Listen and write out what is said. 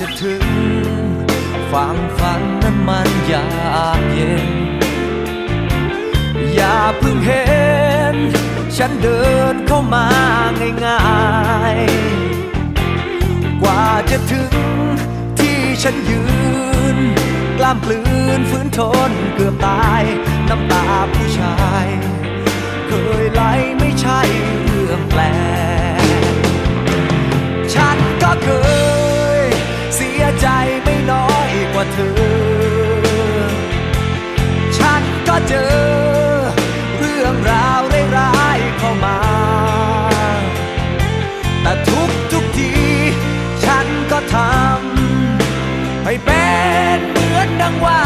จะถึงฝั่งฝันนั้นมันยากเย็น อย่าเพิ่งเห็น ฉันเดินเข้ามาง่ายๆ กว่าจะถึงที่ฉันยืน กล้ามปลืนฝืนทนเกือบตาย น้ำตาผู้ชาย เคยไหล ว่าเธอ ฉันก็เจอ เรื่องราวร้ายๆเข้ามา แต่ทุกทุกที ฉันก็ทำให้เป็นเหมือนดังว่า